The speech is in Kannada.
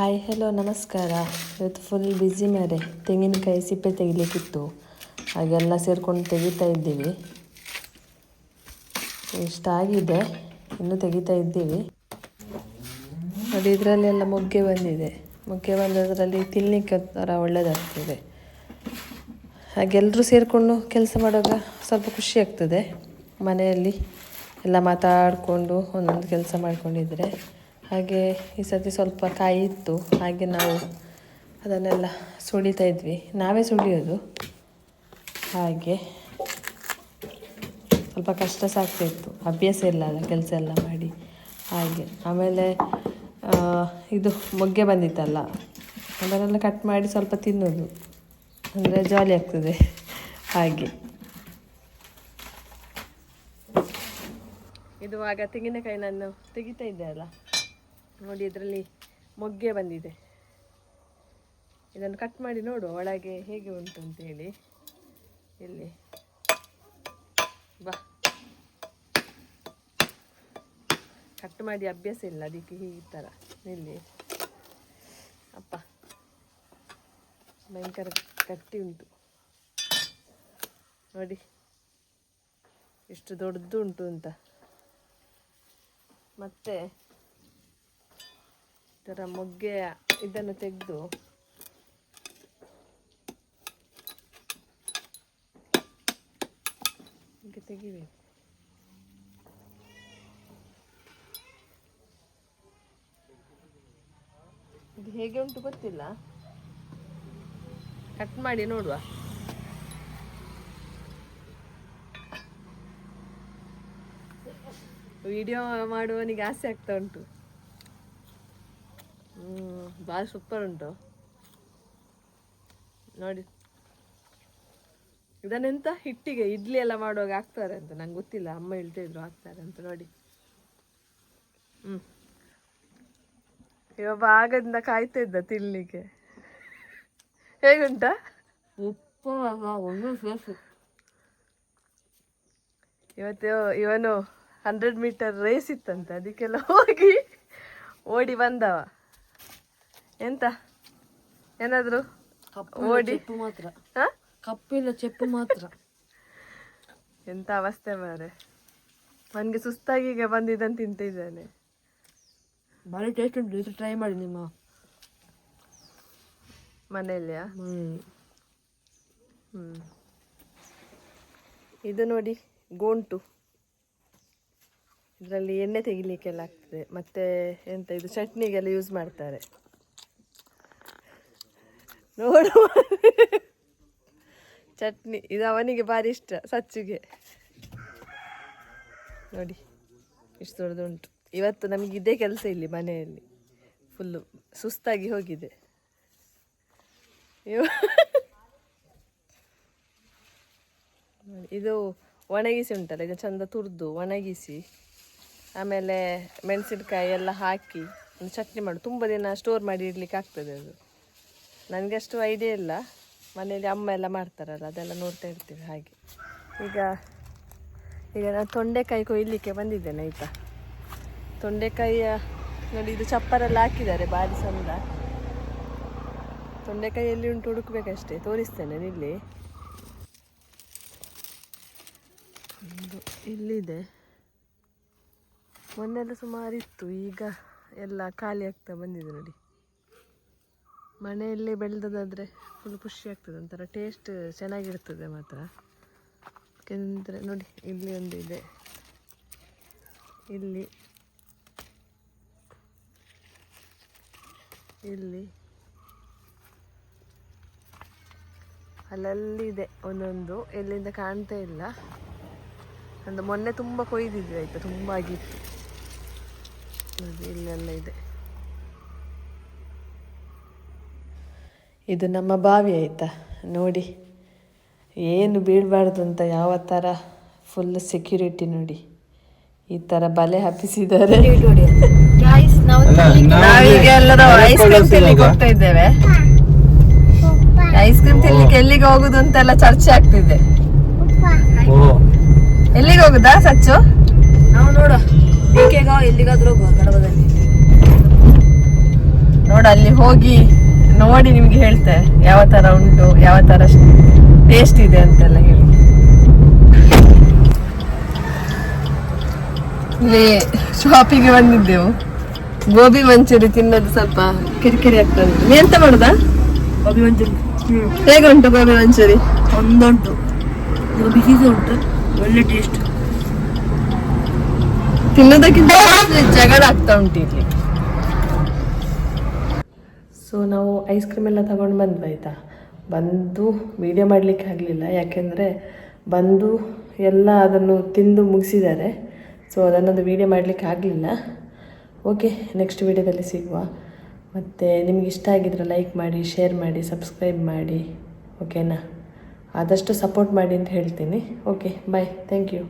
ಹಾಯ್ ಹಲೋ ನಮಸ್ಕಾರ. ಇವತ್ತು ಫುಲ್ ಬ್ಯುಸಿ ಮಾರೆ ತೆಂಗಿನಕಾಯಿ ಸಿಪ್ಪೆ ತೆಗಿಲಿಕ್ಕಿತ್ತು. ಹಾಗೆಲ್ಲ ಸೇರ್ಕೊಂಡು ತೆಗಿತಾ ಇದ್ದೀವಿ. ಇಷ್ಟಾಗಿದೆ ಇನ್ನೂ ತೆಗಿತಾ ಇದ್ದೀವಿ. ನೋಡಿ ಇದರಲ್ಲೆಲ್ಲ ಮೊಗ್ಗೆ ಬಂದಿದೆ. ಮೊಗ್ಗೆ ಬಂದದರಲ್ಲಿ ತಿನ್ನಲಿಕ್ಕೆ ಥರ ಒಳ್ಳೆಯದಾಗ್ತದೆ ಹಾಗೆಲ್ಲರೂ ಸೇರಿಕೊಂಡು ಕೆಲಸ ಮಾಡುವಾಗ ಸ್ವಲ್ಪ ಖುಷಿ ಆಗ್ತದೆ. ಮನೆಯಲ್ಲಿ ಎಲ್ಲ ಮಾತಾಡಿಕೊಂಡು ಒಂದೊಂದು ಕೆಲಸ ಮಾಡ್ಕೊಂಡಿದ್ರೆ. ಹಾಗೆ ಈ ಸರ್ತಿ ಸ್ವಲ್ಪ ಕಾಯಿ ಇತ್ತು, ಹಾಗೆ ನಾವು ಅದನ್ನೆಲ್ಲ ಸುಳಿತಾ ಇದ್ವಿ. ನಾವೇ ಸುಳಿಯೋದು ಹಾಗೆ ಸ್ವಲ್ಪ ಕಷ್ಟ ಸಾಕ್ತಿತ್ತು ಅಭ್ಯಾಸ ಇಲ್ಲ ಅಲ್ಲ, ಕೆಲಸ ಎಲ್ಲ ಮಾಡಿ. ಹಾಗೆ ಆಮೇಲೆ ಇದು ಮೊಗ್ಗೆ ಬಂದಿತ್ತಲ್ಲ, ಅದನ್ನೆಲ್ಲ ಕಟ್ ಮಾಡಿ ಸ್ವಲ್ಪ ತಿನ್ನೋದು. ಅಂದರೆ ಜಾಲಿ ಆಗ್ತದೆ. ಹಾಗೆ. ಇದು ಆಗ ತೆಂಗಿನಕಾಯಿ ನಾನು ತೆಗಿತಾ ಇದ್ದೆ ಅಲ್ಲ. ನೋಡಿ ಇದರಲ್ಲಿ ಮೊಗ್ಗೆ ಬಂದಿದೆ. ಇದನ್ನು ಕಟ್ ಮಾಡಿ ನೋಡುವ ಒಳಗೆ ಹೇಗೆ ಉಂಟು ಅಂತೇಳಿ ಇಲ್ಲಿ. ಬಾ. ಕಟ್ ಮಾಡಿ ಅಭ್ಯಾಸ ಇಲ್ಲ, ಅದಕ್ಕೆ ಹೀಗೆ ಥರ. ಇಲ್ಲಿ. ಅಪ್ಪ. ಭಯಂಕರ ಕಟ್ಟಿ ಉಂಟು. ನೋಡಿ. ಎಷ್ಟು ದೊಡ್ಡದು ಉಂಟು ಅಂತ. ಮತ್ತೆ ಥರ ಮೊಗ್ಗೆ ಇದನ್ನು ತೆಗೆದು ಹೀಗೆ ತೆಗಿಬೇಕು. ಇದು ಹೇಗೆ ಉಂಟು ಗೊತ್ತಿಲ್ಲ. ಕಟ್ ಮಾಡಿ ನೋಡುವ. ವಿಡಿಯೋ ಮಾಡುವವನಿಗೆ ಆಸೆ ಆಗ್ತಾ ಉಂಟು. ಭಾಳ ಸೂಪರ್ ಉಂಟು. ನೋಡಿ. ಇದನ್ನೆಂತ ಹಿಟ್ಟಿಗೆ ಇಡ್ಲಿ ಎಲ್ಲ ಮಾಡುವಾಗ ಹಾಕ್ತಾರೆ ಅಂತ ನಂಗೆ ಗೊತ್ತಿಲ್ಲ ಅಮ್ಮ ಹೇಳ್ತಿದ್ರು ಹಾಕ್ತಾರೆ ಅಂತ ನೋಡಿ. ಹ್ಮ್. ಇವೊಬ್ಬ ಆಗದಿಂದ ಕಾಯ್ತಾ ಇದ್ದ ತಿನ್ಲಿಕ್ಕೆ. ಹೇಗುಂಟ? ಉಪ್ಪು ಇವತ್ತು ಇವನು ಹಂಡ್ರೆಡ್ ಮೀಟರ್ ರೇಸ್ ಇತ್ತಂತೆ ಅದಕ್ಕೆಲ್ಲ ಹೋಗಿ ಓಡಿ ಬಂದವ. ಎಂತ? ಏನಾದ್ರು? ಓಡಿ. ಚೆಪ್ಪು ಮಾತ್ರ? ಕಪ್ಪಿಲ್ಲ ಚೆಪ್ಪು ಮಾತ್ರ. ಎಂತ ಅವಸ್ಥೆ ಮಾರೆ ನನಗೆ ಸುಸ್ತಾಗಿ ಈಗ ಬಂದಿದ್ದನ್ನು ತಿಂತಿದ್ದಾನೆ. ಭಾರಿ ಟೇಸ್ಟ್ ಉಂಟು. ಇದು ಟ್ರೈ ಮಾಡಿ ನಿಮ್ಮ ಮನೆಯಲ್ಲಿಯಾ? ಹ್ಞೂ ಇದು ನೋಡಿ ಗೋಂಟು. ಇದರಲ್ಲಿ ಎಣ್ಣೆ ತೆಗಿಲಿಕ್ಕೆಲ್ಲ ಆಗ್ತದೆ. ಮತ್ತೆ ಎಂತ ಇದು ಚಟ್ನಿಗೆಲ್ಲ ಯೂಸ್ ಮಾಡ್ತಾರೆ. ನೋಡು. ಚಟ್ನಿ, ಇದು ಅವನಿಗೆ ಭಾರಿ ಇಷ್ಟ, ಸಚ್ಚಿಗೆ. ನೋಡಿ, ಇಷ್ಟು ದೊಡ್ಡದುಂಟು ಇವತ್ತು ನಮಗೆ ಇದೇ ಕೆಲಸ ಇಲ್ಲಿ ಮನೆಯಲ್ಲಿ. ಫುಲ್ಲು ಸುಸ್ತಾಗಿ ಹೋಗಿದೆ. ಇದು ಒಣಗಿಸಿ ಉಂಟಲ್ಲ, ಇದು ಚಂದ ತುರಿದು, ಒಣಗಿಸಿ, ಆಮೇಲೆ ಮೆಣಸಿನ್ಕಾಯಿ ಎಲ್ಲ ಹಾಕಿ ಒಂದು ಚಟ್ನಿ ಮಾಡು. ತುಂಬ ದಿನ ಸ್ಟೋರ್ ಮಾಡಿ ಇಡ್ಲಿಕ್ಕೆ ಆಗ್ತದೆ ಅದು. ನನಗೆ ಅಷ್ಟು ಐಡಿಯಾ ಇಲ್ಲ. ಮನೆಯಲ್ಲಿ ಅಮ್ಮ ಎಲ್ಲ ಮಾಡ್ತಾರಲ್ಲ, ಅದೆಲ್ಲ ನೋಡ್ತಾ ಇರ್ತೀವಿ ಹಾಗೆ. ಈಗ ಈಗ ನಾನು ತೊಂಡೆಕಾಯಿ ಕೊಯ್ಲಿಕ್ಕೆ ಬಂದಿದ್ದೇನೆ, ಆಯಿತಾ? ತೊಂಡೆಕಾಯಿಯ, ನೋಡಿ ಇದು ಚಪ್ಪರೆಲ್ಲ ಹಾಕಿದ್ದಾರೆ ಭಾರಿ ಚಂದ ತೊಂಡೆಕಾಯಿ ಎಲ್ಲಿ ಉಂಟು, ಹುಡುಕ್ಬೇಕಷ್ಟೇ, ತೋರಿಸ್ತೇನೆ ಇಲ್ಲಿ ಇಲ್ಲಿದೆ. ಮೊನ್ನೆಲ್ಲ ಸುಮಾರಿತ್ತು, ಈಗ ಎಲ್ಲ ಖಾಲಿ ಆಗ್ತಾ ಬಂದಿದೆ ನೋಡಿ. ಮನೆಯಲ್ಲೇ ಬೆಳೆದದಾದರೆ ಫುಲ್ ಖುಷಿ ಆಗ್ತದೆ, ಒಂಥರ ಟೇಸ್ಟ್ ಚೆನ್ನಾಗಿರ್ತದೆ ಮಾತ್ರ. ಯಾಕೆಂದರೆ ನೋಡಿ, ಇಲ್ಲಿ ಒಂದು ಇದೆ. ಇಲ್ಲಿ. ಇಲ್ಲಿ. ಅಲ್ಲಲ್ಲಿ ಇದೆ ಒಂದೊಂದು, ಎಲ್ಲಿಂದ ಕಾಣ್ತಾ ಇಲ್ಲ. ಒಂದು ಮೊನ್ನೆ ತುಂಬ ಕೊಯ್ದಿದ್ವಿ, ಆಯ್ತಾ? ತುಂಬ ಆಗಿತ್ತು ಇಲ್ಲೆಲ್ಲ ಇದೆ. ಇದು ನಮ್ಮ ಬಾವಿ ಆಯಿತಾ ನೋಡಿ. ಏನು ಬೀಳಬಾರ್ದು ಅಂತ ಯಾವ ಥರ ಫುಲ್ ಸೆಕ್ಯೂರಿಟಿ ನೋಡಿ. ಈ ಥರ ಬಲೆ ಹಬ್ಬಿಸಿದ್ದಾರೆ ನಾವೀಗ ಎಲ್ಲರೂ ಐಸ್ ಕ್ರೀಮ್ ತಿನ್ಲಿಕ್ಕೆ ಹೋಗ್ತಾ ಇದ್ದೇವೆ. ಐಸ್ ಕ್ರೀಮ್ ತಿನ್ಲಿಕ್ಕೆ ಎಲ್ಲಿಗೆ ಹೋಗುದು ಅಂತೆಲ್ಲ ಚರ್ಚೆ ಆಗ್ತಿದೆ. ಎಲ್ಲಿಗೆ ಹೋಗುದಾ ಸಚ್ಚು? ನಾವು ನೋಡು ಎಲ್ಲಿಗಾದ್ರೂ ಹೋಗುವ ಕಡಬದಲ್ಲಿ ನೋಡ ಅಲ್ಲಿ ಹೋಗಿ ನೋಡಿ ನಿಮ್ಗೆ ಹೇಳ್ತೆ ಯಾವ ತರ ಉಂಟು ಯಾವ ತರ ಟೇಸ್ಟ್ ಇದೆ ಅಂತೆಲ್ಲ ಹೇಳಿ. ಇಲ್ಲಿ ಶಾಪಿಗೆ ಬಂದಿದ್ದೆವು. ಗೋಬಿ ಮಂಚೂರಿ ತಿನ್ನೋದು ಸ್ವಲ್ಪ ಕಿರಿಕಿರಿ ಆಗ್ತದೆ ನೀ ಎಂತ ಮಾಡುದ? ಗೋಬಿ ಮಂಚೂರಿ. ಹ್ಮ್. ಹೇಗೆ ಉಂಟು ಗೋಬಿ ಮಂಚೂರಿ? ಒಂದುಂಟು. ಗೋಬಿ ಸೀಸೆ ಉಂಟು. ಒಳ್ಳೆ ಟೇಸ್ಟ್ ತಿನ್ನೋದಕ್ಕಿಂತ ಜಗಳ ಆಗ್ತಾ ಉಂಟು ಇಲ್ಲಿ. ಸೊ ನಾವು ಐಸ್ ಕ್ರೀಮ್ ಎಲ್ಲ ತಗೊಂಡು ಬಂದ್ವಿ ಆಯಿತಾ? ಬಂದು ವಿಡಿಯೋ ಮಾಡಲಿಕ್ಕೆ ಆಗಲಿಲ್ಲ. ಯಾಕೆಂದರೆ ಬಂದು ಎಲ್ಲ ಅದನ್ನು ತಿಂದು ಮುಗಿಸಿದ್ದಾರೆ. ಸೊ ಅದನ್ನೊಂದು ವಿಡಿಯೋ ಮಾಡಲಿಕ್ಕೆ ಆಗಲಿಲ್ಲ. ಓಕೆ ನೆಕ್ಸ್ಟ್ ವೀಡಿಯೋದಲ್ಲಿ ಸಿಗುವ. ಮತ್ತು ನಿಮ್ಗೆ ಇಷ್ಟ ಆಗಿದ್ರೆ ಲೈಕ್ ಮಾಡಿ ಶೇರ್ ಮಾಡಿ ಸಬ್ಸ್ಕ್ರೈಬ್ ಮಾಡಿ. ಓಕೆನಾ ಆದಷ್ಟು ಸಪೋರ್ಟ್ ಮಾಡಿ ಅಂತ ಹೇಳ್ತೀನಿ. Okay bye thank you